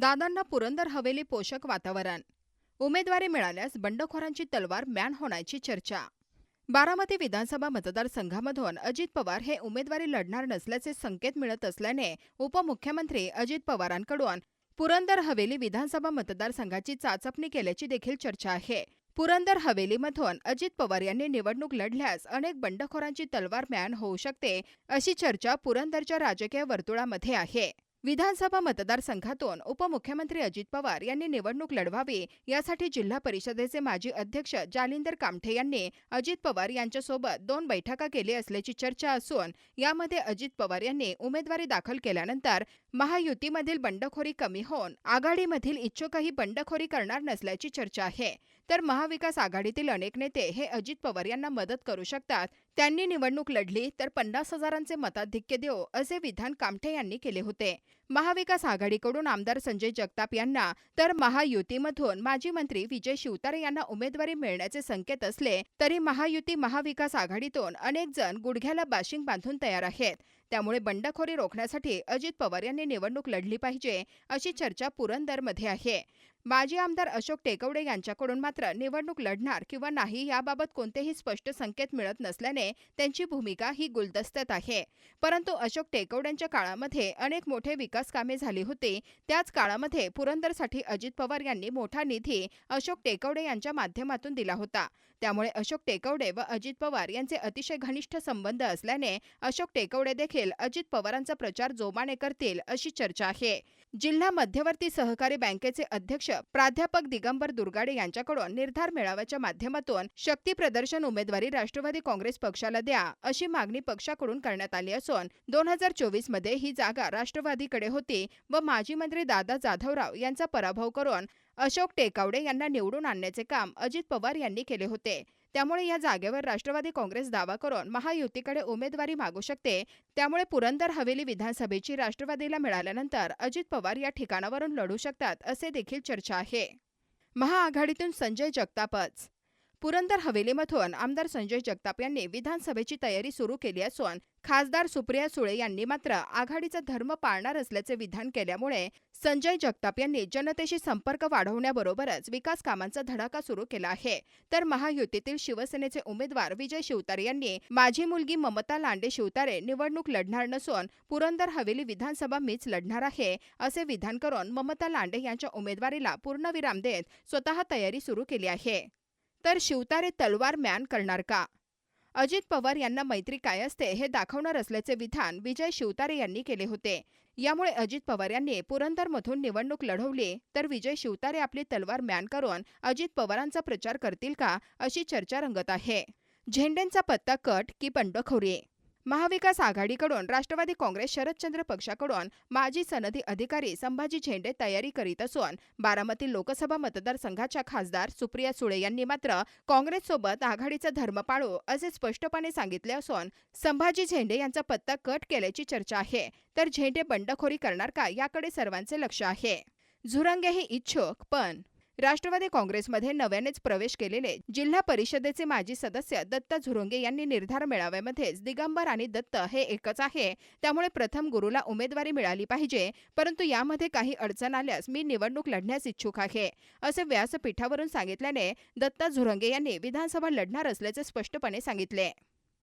दादांना पुरंदर हवेली पोषक वातावरण. उमेदवारी मिळाल्यास बंडखोरांची तलवार मॅन होण्याची चर्चा. बारामती विधानसभा मतदारसंघामधून अजित पवार हे उमेदवारी लढणार नसल्याचे संकेत मिळत असल्याने उपमुख्यमंत्री अजित पवारांकडून पुरंदर हवेली विधानसभा मतदारसंघाची चाचपणी केल्याची देखील चर्चा आहे. पुरंदर हवेलीमधून अजित पवार यांनी निवडणूक लढल्यास अनेक बंडखोरांची तलवार मॅन होऊ शकते अशी चर्चा पुरंदरच्या राजकीय वर्तुळामध्ये आहे. विधानसभा मतदारसंघातून उपमुख्यमंत्री अजित पवार यांनी निवडणूक लढवावी यासाठी जिल्हा परिषदेचे माजी अध्यक्ष जालिंदर कामठे यांनी अजित पवार यांच्यासोबत दोन बैठका केली असल्याची चर्चा असून यामध्ये अजित पवार यांनी उमेदवारी दाखल केल्यानंतर महायुतीमधील बंडखोरी कमी होऊन आघाडीमधील इच्छुकही बंडखोरी करणार नसल्याची चर्चा आहे. तर महाविकास आघाडीतील अनेक नेते हे अजित पवार यांना मदत करू शकतात. त्यांनी निवडणूक लढली तर पन्नास हजारांचे मताधिक्य देऊ असे विधान कामठे यांनी केले होते. महाविकास आघाडीकडून आमदार संजय जगताप यांना तर महायुतीमधून माजी मंत्री विजय शिवतारे यांना उमेदवारी मिळण्याचे संकेत असले तरी महायुती महाविकास आघाडीतून अनेक जण गुडघ्याला बाशिंग बांधून तयार आहेत. त्यामुळे बंडखोरी रोखण्यासाठी अजित पवार यांनी निवडणूक लढली पाहिजे अशी चर्चा पुरंदरमध्ये आहे. माजी आमदार अशोक टेकवडे यांच्याकडून मात्र निवडणूक लढणार किंवा नाही याबाबत कोणतेही स्पष्ट संकेत मिळत नसल्याने त्यांची भूमिका ही गुलदस्त्यात आहे. परंतु अशोक टेकवड्यांच्या काळामध्ये अनेक मोठे विकास कामे झाली होती. त्याच काळामध्ये पुरंदरसाठी अजित पवार यांनी मोठा निधी अशोक टेकवडे यांच्या माध्यमातून दिला होता. त्यामुळे अशोक टेकवडे व अजित पवार यांचे अतिशय घनिष्ठ संबंध असल्याने अशोक टेकवडे देखील अजित पवारांचा प्रचार जोमाने करतील अशी चर्चा आहे. जिल्हा मध्यवर्ती सहकारी बँकेचे अध्यक्ष प्राध्यापक दिगंबर दुर्गाडे यांच्याकडून निर्धार मेळाव्याच्या माध्यमातून शक्ती प्रदर्शन उमेदवारी राष्ट्रवादी काँग्रेस पक्षाला द्या अशी मागणी पक्षाकडून करण्यात आली असून दोन हजार चोवीसमध्ये ही जागा राष्ट्रवादीकडे होती व माजी मंत्री दादा जाधवराव यांचा पराभव करून अशोक टेकावडे यांना निवडून आणण्याचे काम अजित पवार यांनी केले होते. त्यामुळे या जागेवर राष्ट्रवादी काँग्रेस दावा करून महायुतीकडे उमेदवारी मागू शकते. त्यामुळे पुरंदर हवेली विधानसभेची राष्ट्रवादीला मिळाल्यानंतर अजित पवार या ठिकाणावरून लढू शकतात असे देखील चर्चा आहे. महाआघाडीतून संजय जगतापच. पुरंदर हवेलीमधून आमदार संजय जगताप यांनी विधानसभेची तयारी सुरू केली असून खासदार सुप्रिया सुळे यांनी मात्र आघाडीचा धर्म पाळणार असल्याचे विधान केल्यामुळे संजय जगताप यांनी जनतेशी संपर्क वाढवण्याबरोबरच विकास कामांचा धडाका सुरू केला आहे. तर महायुतीतील शिवसेनेचे उमेदवार विजय शिवतारे यांनी माझी मुलगी ममता लांडे शिवतारे निवडणूक लढणार नसून पुरंदर हवेली विधानसभा मीच लढणार आहे असे विधान करून ममता लांडे यांच्या उमेदवारीला पूर्णविराम देत स्वतः तयारी सुरू केली आहे. तर शिवतारे तलवार म्यान करणार का? अजित पवार यांना मैत्री काय असते हे दाखवणार असल्याचे विधान विजय शिवतारे यांनी केले होते. यामुळे अजित पवार यांनी पुरंदरमधून निवडणूक लढवली. तर विजय शिवतारे आपली तलवार मॅन करून अजित पवारांचा प्रचार करतील का अशी चर्चा रंगत आहे. झेंडेंचा पत्ता कट की बंडखोरी? महाविकास आघाडीकडून राष्ट्रवादी काँग्रेस शरदचंद्र पक्षाकडून माजी सनदी अधिकारी संभाजी झेंडे तयारी करीत असून बारामती लोकसभा मतदारसंघाच्या खासदार सुप्रिया सुळे यांनी मात्र काँग्रेससोबत आघाडीचा धर्म पाळू असे स्पष्टपणे सांगितले असून संभाजी झेंडे यांचा पत्ता कट केल्याची चर्चा आहे. तर झेंडे बंडखोरी करणार का याकडे सर्वांचे लक्ष आहे. झुरंगे हे इच्छुक पण राष्ट्रवादी काँग्रेसमध्ये नव्यानेच प्रवेश केलेले जिल्हा परिषदेचे माजी सदस्य दत्त झुरुंगे यांनी निर्धार मेळाव्यामध्येच दिगंबर आणि दत्त हे एकच आहे. त्यामुळे प्रथम गुरुला उमेदवारी मिळाली पाहिजे. परंतु यामध्ये काही अडचण आल्यास मी निवडणूक लढण्यास इच्छुक आहे. असे व्यासपीठावरून सांगितल्याने दत्त झुरंगे यांनी विधानसभा लढणार असल्याचे स्पष्टपणे सांगितले.